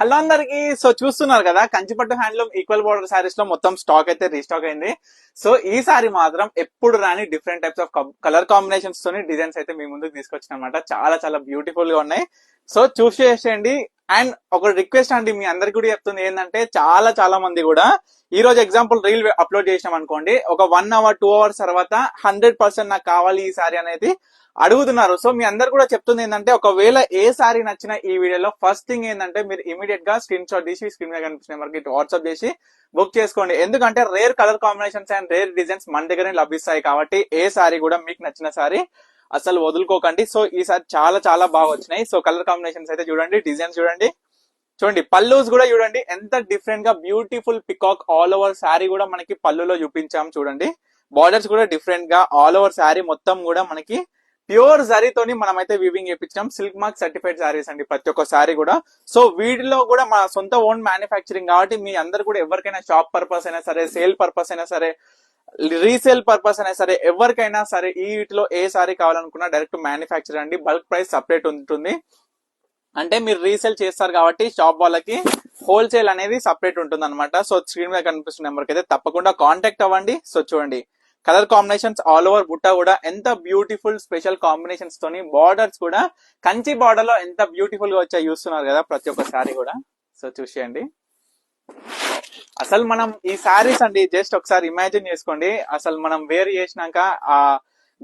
Hello అందరికి. So చూస్తున్నారు కదా కంచిపట్టు హ్యాండ్లూమ్ ఈక్వల్ బోర్డర్ సారీస్లో మొత్తం స్టాక్ అయితే రీస్టాక్ అయింది. సో ఈ సారీ మాత్రం ఎప్పుడు రాని different types of colour combinations తోని డిజైన్స్ అయితే మీ ముందుకు తీసుకొచ్చిన అనమాట చాలా చాలా బ్యూటిఫుల్గా ఉన్నాయి. సో చూస్ చేసేయండి. అండ్ ఒక రిక్వెస్ట్ అండి మీ అందరికి కూడా చెప్తుంది ఏంటంటే చాలా చాలా మంది కూడా ఈ రోజు ఎగ్జాంపుల్ రీల్ అప్లోడ్ చేసినాం అనుకోండి. ఒక వన్ అవర్ టూ అవర్స్ తర్వాత హండ్రెడ్ పర్సెంట్ నాకు కావాలి ఈ సారీ అనేది అడుగుతున్నారు. సో మీ అందరు కూడా చెప్తుంది ఏంటంటే ఒకవేళ ఏ సారీ నచ్చిన ఈ వీడియోలో ఫస్ట్ థింగ్ ఏంటంటే మీరు ఇమీడియట్గా స్క్రీన్ షాట్ తీసి స్క్రీన్ మీద కనిపించిన నెంబర్కి వాట్సాప్ చేసి బుక్ చేసుకోండి. ఎందుకంటే rare colour combinations and rare designs మన దగ్గర లభిస్తాయి కాబట్టి ఏ సారీ కూడా మీకు నచ్చిన సారీ అసలు వదులుకోకండి. సో ఈసారి చాలా చాలా బాగా వచ్చినాయి. సో కలర్ కాంబినేషన్స్ అయితే చూడండి డిజైన్స్ చూడండి. చూడండి పల్లూస్ కూడా చూడండి. ఎంత డిఫరెంట్గా beautiful peacock all over sari కూడా మనకి పళ్ళులో చూపించాం చూడండి. బార్డర్స్ కూడా డిఫరెంట్గా ఆల్ ఓవర్ శారీ మొత్తం కూడా మనకి ప్యూర్ తోని మనం అయితే వీవింగ్ చేయించాం సిల్క్ మార్క్ సర్టిఫైడ్ శారీస్ అండి ప్రతి ఒక్క శారీ కూడా. సో వీటిలో కూడా మన సొంత ఓన్ మ్యానుఫ్యాక్చరింగ్ కాబట్టి మీ అందరు కూడా ఎవరికైనా షాప్ పర్పస్ అయినా సరే సేల్ పర్పస్ అయినా సరే రీసేల్ పర్పస్ అయినా సరే ఎవరికైనా సరే ఈ వీటిలో ఏ సారీ కావాలనుకున్నా డైరెక్ట్ మ్యానుఫ్యాక్చర్ అండి. బల్క్ ప్రైస్ సపరేట్ ఉంటుంది. అంటే మీరు రీసేల్ చేస్తారు కాబట్టి షాప్ వాళ్ళకి హోల్సేల్ అనేది సపరేట్ ఉంటుంది అనమాట సో స్క్రీన్ మీద కనిపిస్తున్న నెంబర్కి అయితే తప్పకుండా కాంటాక్ట్ అవ్వండి. సో చూడండి. కలర్ కాంబినేషన్స్ ఆల్ ఓవర్ బుట్ట కూడా ఎంత బ్యూటిఫుల్ స్పెషల్ కాంబినేషన్స్ తోని బార్డర్స్ కూడా కంచి బార్డర్లో ఎంత బ్యూటిఫుల్గా వచ్చాయి చూస్తున్నారు కదా ప్రతి ఒక్క సారీ కూడా. సో చూసేయండి. అసలు మనం ఈ సారీస్ అండి జస్ట్ ఒకసారి ఇమాజిన్ చేసుకోండి. అసలు మనం వేర్ చేసినాక ఆ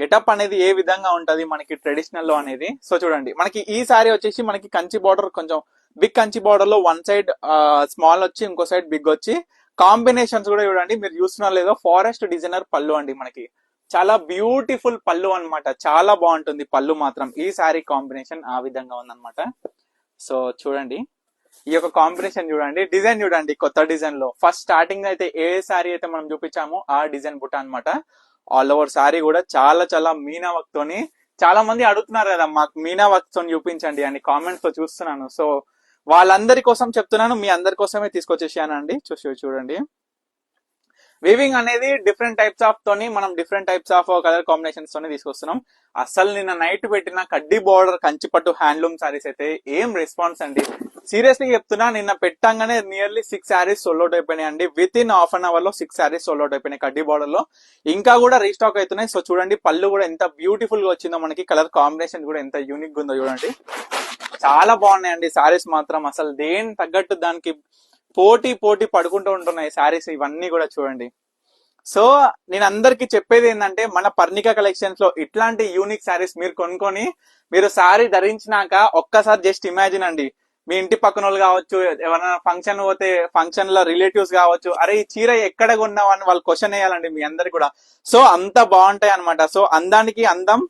గెటప్ అనేది ఏ విధంగా ఉంటది మనకి ట్రెడిషనల్లో అనేది. సో చూడండి. మనకి ఈ సారీ వచ్చేసి మనకి కంచి బార్డర్ కొంచెం బిగ్ కంచి బార్డర్లో వన్ సైడ్ స్మాల్ వచ్చి ఇంకో సైడ్ బిగ్ వచ్చి కాంబినేషన్స్ కూడా చూడండి. మీరు చూస్తున్నారు లేదో ఫారెస్ట్ డిజైనర్ పళ్ళు అండి మనకి. చాలా బ్యూటిఫుల్ పళ్ళు అన్నమాట. చాలా బాగుంటుంది పళ్ళు మాత్రం. ఈ సారీ కాంబినేషన్ ఆ విధంగా ఉందన్నమాట. సో చూడండి. ఈ యొక్క కాంబినేషన్ చూడండి డిజైన్ చూడండి కొత్త డిజైన్లో. ఫస్ట్ స్టార్టింగ్ అయితే ఏ సారీ అయితే మనం చూపించామో ఆ డిజైన్ బుట్ట అన్నమాట. ఆల్ ఓవర్ సారీ కూడా చాలా చాలా మీనా వర్క్ తోని చాలా మంది అడుగుతున్నారు కదా మాకు మీనా వర్క్ తోని చూపించండి అని కామెంట్స్లో చూస్తున్నాను. సో వాళ్ళందరి కోసం చెప్తున్నాను మీ అందరి కోసమే తీసుకొచ్చేసానండి. చూసి చూడండి. వీవింగ్ అనేది డిఫరెంట్ టైప్స్ ఆఫ్ తోని మనం different types of colour combinations తోనే తీసుకొస్తున్నాం. అసలు నిన్న నైట్ పెట్టిన కడ్డీ బోర్డర్ కంచిపట్టు హ్యాండ్లూమ్ సారీస్ అయితే ఏం రెస్పాన్స్ అండి? సీరియస్లీ చెప్తున్నా నిన్న పెట్టంగానే నియర్లీ సిక్స్ శారీస్ సోల్అట్ అయిపోయినాయి అండి విత్ ఇన్ హాఫ్ అన్ అవర్లో సిక్స్ శారీస్ సోల్అట్ అయిపోయినాయి కడ్డీ బార్డర్లో. ఇంకా కూడా రీస్టాక్ అవుతున్నాయి. సో చూడండి పళ్ళు కూడా ఎంత బ్యూటిఫుల్గా వచ్చిందో మనకి కలర్ కాంబినేషన్ కూడా ఎంత యూనిక్గా ఉందో చూడండి. చాలా బాగున్నాయండి శారీస్ మాత్రం. అసలు దేని తగ్గట్టు దానికి పోటీ పోటీ పడుకుంటూ ఉంటున్నాయి శారీస్ ఇవన్నీ కూడా చూడండి. సో నేను అందరికి చెప్పేది ఏంటంటే మన పర్ణిక కలెక్షన్స్లో ఇట్లాంటి యూనిక్ శారీస్ మీరు కొనుక్కొని మీరు శారీ ధరించినాక ఒక్కసారి జస్ట్ ఇమాజిన్ అండి. మీ ఇంటి పక్కన వాళ్ళు కావచ్చు ఎవరైనా ఫంక్షన్ పోతే ఫంక్షన్లో రిలేటివ్స్ కావచ్చు అరే ఈ చీర ఎక్కడ కొన్నావు అని వాళ్ళు క్వశ్చన్ వేయాలండి మీ అందరికి కూడా. సో అంత బాగుంటాయి అనమాట సో అందానికి అందం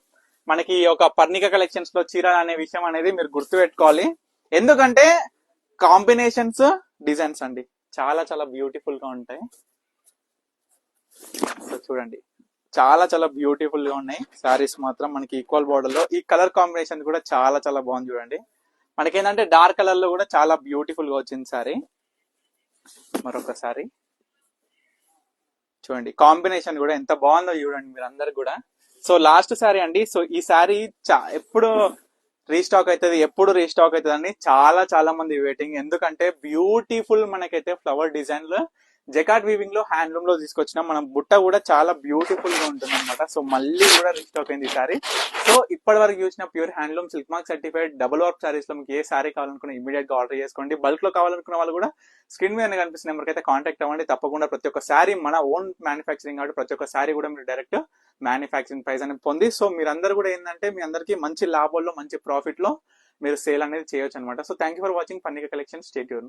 మనకి ఒక పర్ణిక కలెక్షన్స్లో చీర అనే విషయం అనేది మీరు గుర్తు పెట్టుకోవాలి ఎందుకంటే కాంబినేషన్స్ డిజైన్స్ అండి. చాలా చాలా బ్యూటిఫుల్గా ఉంటాయి. సో చూడండి. చాలా చాలా బ్యూటిఫుల్గా ఉన్నాయి. సారీస్ మాత్రం మనకి ఈక్వల్ బోర్డర్లో. ఈ కలర్ కాంబినేషన్ కూడా చాలా చాలా బాగుంది చూడండి. మనకి ఏంటంటే డార్క్ కలర్లో కూడా చాలా బ్యూటిఫుల్గా వచ్చింది సారీ. మరొకసారి. చూడండి కాంబినేషన్ కూడా ఎంత బాగుందో చూడండి మీరు అందరు కూడా. సో లాస్ట్ సారీ అండి. సో ఈ సారీ ఎప్పుడు రీస్టాక్ అవుతుంది ఎప్పుడు రీస్టాక్ అవుతుంది అని చాలా చాలా మంది వెయిటింగ్. ఎందుకంటే బ్యూటిఫుల్ మనకైతే ఫ్లవర్ డిజైన్లో జకాట్ వీవింగ్లో హ్యాండ్లూమ్లో తీసుకొచ్చిన. మన బుట్ట కూడా చాలా బ్యూటిఫుల్గా ఉంటుంది అనమాట సో మళ్ళీ కూడా రీస్టాక్ అయింది ఈ సారీ. సో ఇప్పటి వరకు చూసిన pure handloom silk mark certified double work సారీస్లో మీకు ఏ సారీ కావాలనుకున్నా ఇమీడియట్గా ఆర్డర్ చేసుకోండి. బల్క్లో కావాలనుకున్న వాళ్ళు కూడా స్క్రీన్ మీద కనిపిస్తున్న నెంబర్కి అయితే కాంటాక్ట్ అవ్వండి. తప్పకుండా ప్రతి ఒక్క సారీ మన ఓన్ మ్యానుఫ్యాక్చరింగ్ కాబట్టి ప్రతి ఒక్క సారీ కూడా మీరు డైరెక్ట్ మ్యానుఫ్యాక్చరింగ్ ప్రైస్ అనేది పొంది. సో మీరందరూ కూడా ఏంటంటే మీ అందరికీ మంచి లాభాల్లో మంచి ప్రాఫిట్లో మీరు సేల్ అనేది చేయొచ్చు అనమాట so thank you for watching Pannika collection stay tuned